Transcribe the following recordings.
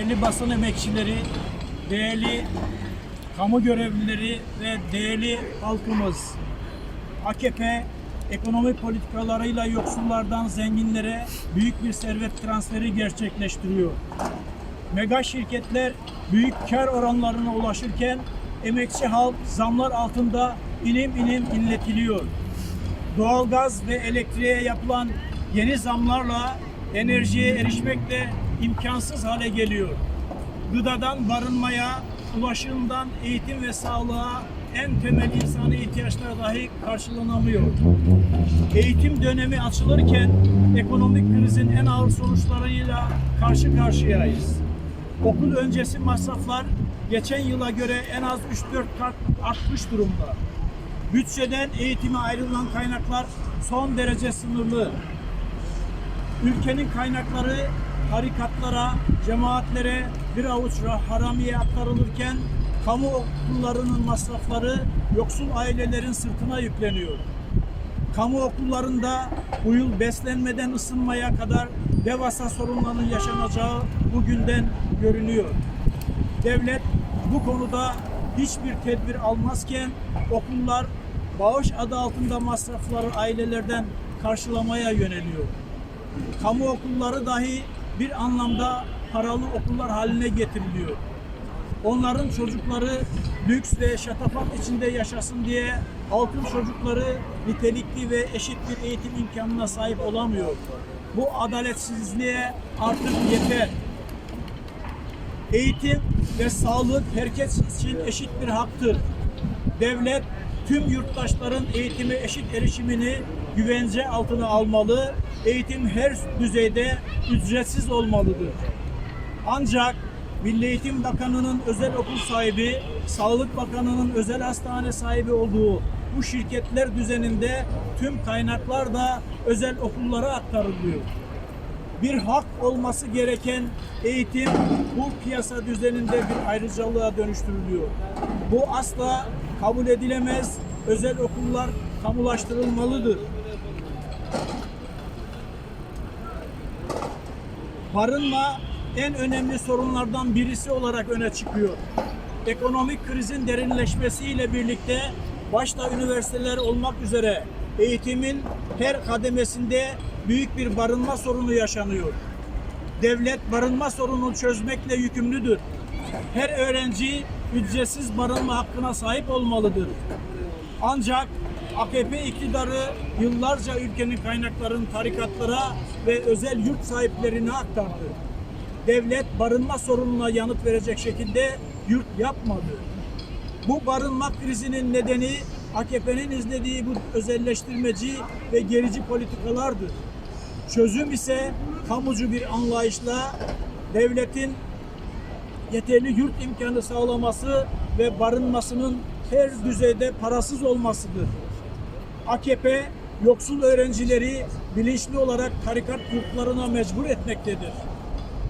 değerli basın emekçileri, değerli kamu görevlileri ve değerli halkımız. AKP ekonomi politikalarıyla yoksullardan zenginlere büyük bir servet transferi gerçekleştiriyor. Mega şirketler büyük kar oranlarına ulaşırken emekçi halk zamlar altında inim inim inletiliyor. Doğalgaz ve elektriğe yapılan yeni zamlarla enerjiye erişmek de imkansız hale geliyor. Gıdadan barınmaya, ulaşımdan eğitim ve sağlığa en temel insani ihtiyaçlar dahi karşılanamıyor. Eğitim dönemi açılırken ekonomik krizin en ağır sonuçlarıyla karşı karşıyayız. Okul öncesi masraflar geçen yıla göre en az 3-4 kat artmış durumda. Bütçeden eğitime ayrılan kaynaklar son derece sınırlı. Ülkenin kaynakları tarikatlara, cemaatlere bir avuç haramiye aktarılırken kamu okullarının masrafları yoksul ailelerin sırtına yükleniyor. Kamu okullarında bu yıl beslenmeden ısınmaya kadar devasa sorunların yaşanacağı bugünden görünüyor. Devlet bu konuda hiçbir tedbir almazken okullar bağış adı altında masrafları ailelerden karşılamaya yöneliyor. Kamu okulları dahi bir anlamda paralı okullar haline getiriliyor. Onların çocukları lüks ve şatafat içinde yaşasın diye halkın çocukları nitelikli ve eşit bir eğitim imkanına sahip olamıyor. Bu adaletsizliğe artık yeter. Eğitim ve sağlık herkes için eşit bir haktır. Devlet tüm yurttaşların eğitime eşit erişimini güvence altına almalı. Eğitim her düzeyde ücretsiz olmalıdır. Ancak Milli Eğitim Bakanı'nın özel okul sahibi, Sağlık Bakanı'nın özel hastane sahibi olduğu bu şirketler düzeninde tüm kaynaklar da özel okullara aktarılıyor bir hak olması gereken eğitim bu piyasa düzeninde bir ayrıcalığa dönüştürülüyor. Bu asla kabul edilemez. Özel okullar kamulaştırılmalıdır. Barınma en önemli sorunlardan birisi olarak öne çıkıyor. Ekonomik krizin derinleşmesiyle birlikte başta üniversiteler olmak üzere eğitimin her kademesinde büyük bir barınma sorunu yaşanıyor. Devlet barınma sorununu çözmekle yükümlüdür. Her öğrenci ücretsiz barınma hakkına sahip olmalıdır. Ancak AKP iktidarı yıllarca ülkenin kaynaklarını tarikatlara ve özel yurt sahiplerine aktardı. Devlet barınma sorununa yanıt verecek şekilde yurt yapmadı. Bu barınma krizinin nedeni AKP'nin izlediği bu özelleştirmeci ve gerici politikalardır. Çözüm ise kamucu bir anlayışla devletin yeterli yurt imkanı sağlaması ve barınmasının her düzeyde parasız olmasıdır. AKP yoksul öğrencileri bilinçli olarak tarikat yurtlarına mecbur etmektedir.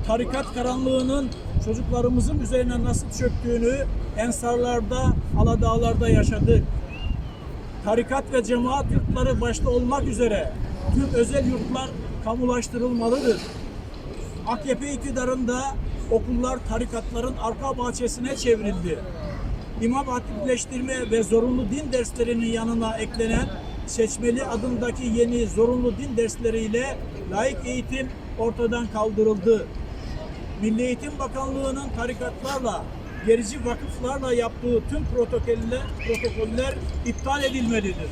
Tarikat karanlığının çocuklarımızın üzerine nasıl çöktüğünü Ensarlarda, Aladağlar'da yaşadık. Tarikat ve cemaat yurtları başta olmak üzere tüm özel yurtlar kamulaştırılmalıdır. AKP iktidarında okullar tarikatların arka bahçesine çevrildi. İmam hatipleştirme ve zorunlu din derslerinin yanına eklenen seçmeli adındaki yeni zorunlu din dersleriyle laik eğitim ortadan kaldırıldı. Milli Eğitim Bakanlığı'nın tarikatlarla, gerici vakıflarla yaptığı tüm protokoller, protokoller iptal edilmelidir.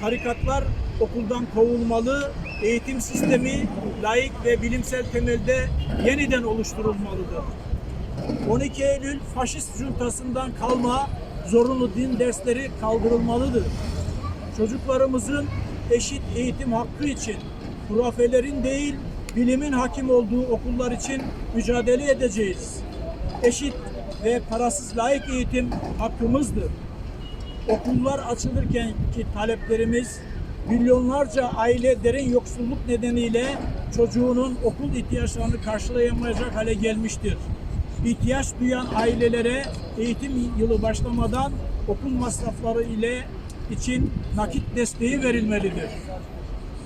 Tarikatlar okuldan kovulmalı, eğitim sistemi laik ve bilimsel temelde yeniden oluşturulmalıdır. 12 Eylül faşist juntasından kalma zorunlu din dersleri kaldırılmalıdır. Çocuklarımızın eşit eğitim hakkı için hurafelerin değil bilimin hakim olduğu okullar için mücadele edeceğiz. Eşit ve parasız layık eğitim hakkımızdır. Okullar açılırken ki taleplerimiz milyonlarca aile derin yoksulluk nedeniyle çocuğunun okul ihtiyaçlarını karşılayamayacak hale gelmiştir. İhtiyaç duyan ailelere eğitim yılı başlamadan okul masrafları ile için nakit desteği verilmelidir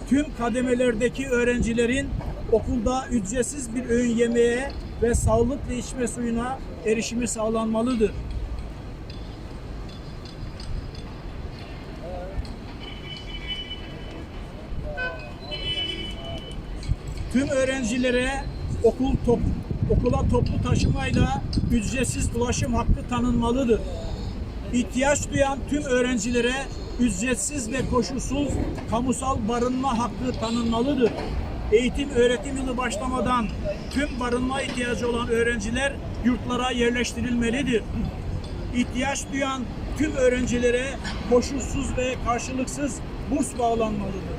tüm kademelerdeki öğrencilerin okulda ücretsiz bir öğün yemeğe ve sağlıklı içme suyuna erişimi sağlanmalıdır. Tüm öğrencilere okul top, okula toplu taşımayla ücretsiz ulaşım hakkı tanınmalıdır. İhtiyaç duyan tüm öğrencilere ücretsiz ve koşulsuz kamusal barınma hakkı tanınmalıdır. Eğitim öğretim yılı başlamadan tüm barınma ihtiyacı olan öğrenciler yurtlara yerleştirilmelidir. İhtiyaç duyan tüm öğrencilere koşulsuz ve karşılıksız burs bağlanmalıdır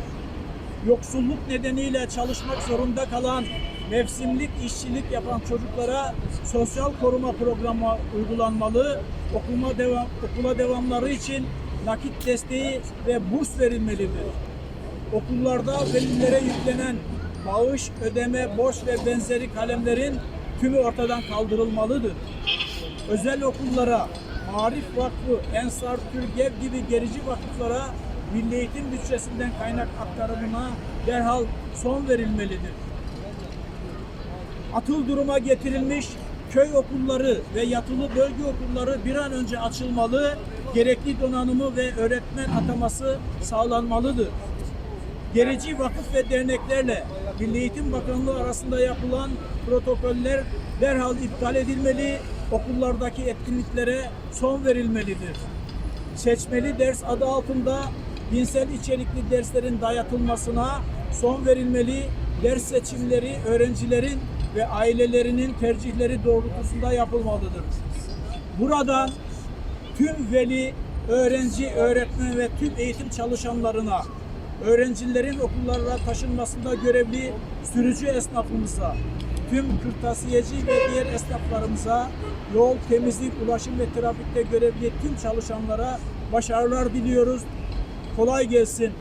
yoksulluk nedeniyle çalışmak zorunda kalan mevsimlik işçilik yapan çocuklara sosyal koruma programı uygulanmalı. Okuma devam okula devamları için nakit desteği ve burs verilmelidir. Okullarda velilere yüklenen bağış, ödeme, borç ve benzeri kalemlerin tümü ortadan kaldırılmalıdır. Özel okullara, Marif Vakfı, Ensar, Türgev gibi gerici vakıflara Milli Eğitim bütçesinden kaynak aktarımına derhal son verilmelidir. Atıl duruma getirilmiş köy okulları ve yatılı bölge okulları bir an önce açılmalı, gerekli donanımı ve öğretmen ataması sağlanmalıdır. Gerici vakıf ve derneklerle Milli Eğitim Bakanlığı arasında yapılan protokoller derhal iptal edilmeli, okullardaki etkinliklere son verilmelidir. Seçmeli ders adı altında dinsel içerikli derslerin dayatılmasına son verilmeli, ders seçimleri öğrencilerin ve ailelerinin tercihleri doğrultusunda yapılmalıdır. Buradan tüm veli, öğrenci, öğretmen ve tüm eğitim çalışanlarına, öğrencilerin okullara taşınmasında görevli sürücü esnafımıza, tüm kırtasiyeci ve diğer esnaflarımıza, yol, temizlik, ulaşım ve trafikte görevli tüm çalışanlara başarılar diliyoruz. Kolay gelsin.